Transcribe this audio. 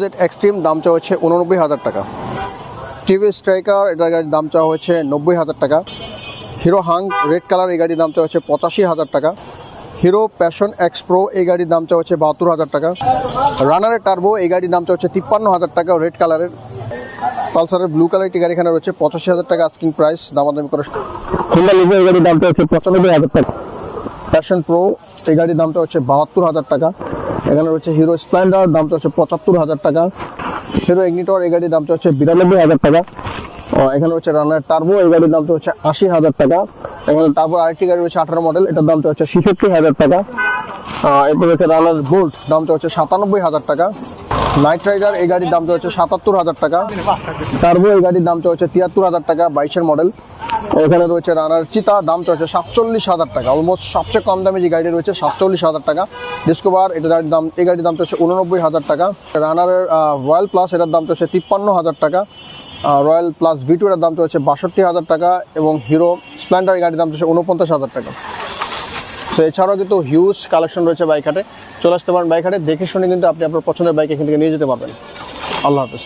Z extreme দাম চাওয়া হচ্ছে উননব্বই হাজার টাকা। টিভি স্ট্রাইকার এটার গাড়ির দাম চাওয়া হচ্ছে নব্বই হাজার টাকা। হিরো হাং রেড কালার এই গাড়ির দাম চাওয়া হচ্ছে পঁচাশি হাজার টাকা। হিরো প্যাশন এক্স প্রো এই গাড়ির দাম চাওয়া হচ্ছে বাহাত্তর হাজার টাকা। রানারের টার্বো এই গাড়ির দাম চাওয়া হচ্ছে তিপ্পান্ন হাজার টাকা রেড কালারের পালসারের ব্লু কালার একটি গাড়ি এখানে রয়েছে পঁচাশি হাজার টাকা আস্কিং প্রাইস দামাদামি করে হোন্ডা লিভো এই গাড়ির দামটা হচ্ছে পঁচানব্বই হাজার টাকা। প্যাশন প্রো এই গাড়ির দামটা হচ্ছে বাহাত্তর হাজার টাকা। এখানে রয়েছে হিরো স্প্লেন্ডার দামটা হচ্ছে পঁচাত্তর হাজার টাকা। হিরো এগনিটর এই গাড়ির দামটা হচ্ছে বিরানব্বই হাজার টাকা। এখানে হচ্ছে রানার টার্বো এই গাড়ির দামটা হচ্ছে আশি হাজার টাকা। এখানে তারপর আরেকটি গাড়ি রয়েছে আঠারো মডেল এটার দামটা হচ্ছে ছেষট্টি হাজার টাকা। এরপর হচ্ছে রানার বোল্ট দামটা হচ্ছে সাতানব্বই হাজার টাকা। নাইট রাইডার এই গাড়ির দামটা হচ্ছে সাতাত্তর হাজার টাকা। টার্বো এই গাড়ির দামটা হচ্ছে তিয়াত্তর হাজার টাকা, বাইশের মডেল এখানে রয়েছে রানার চিতা দামটা হচ্ছে সাতচল্লিশ হাজার টাকা। অলমোস্ট সবচেয়ে কম দামে যে গাড়ি রয়েছে সাতচল্লিশ হাজার টাকা। ডিসকোভার এটা গাড়ির দাম, এই গাড়ির দামটা হচ্ছে উননব্বই হাজার টাকা। রানারের রয়্যাল প্লাস এটার দামটা হচ্ছে তিপ্পান্ন হাজার টাকা। রয়্যাল প্লাস ভি টু এটার দামটা হচ্ছে বাষট্টি হাজার টাকা এবং হিরো স্প্লেন্ডার গাড়ির দামটা হচ্ছে উনপঞ্চাশ হাজার টাকা। তো এছাড়াও কিন্তু হিউজ কালেকশন রয়েছে বাইক হাটে। চলে আসতে পারেন বাইক হাটে, দেখে শুনে কিন্তু আপনি আপনার পছন্দের বাইক এখান থেকে নিয়ে যেতে পারবেন। আল্লাহ হাফেজ।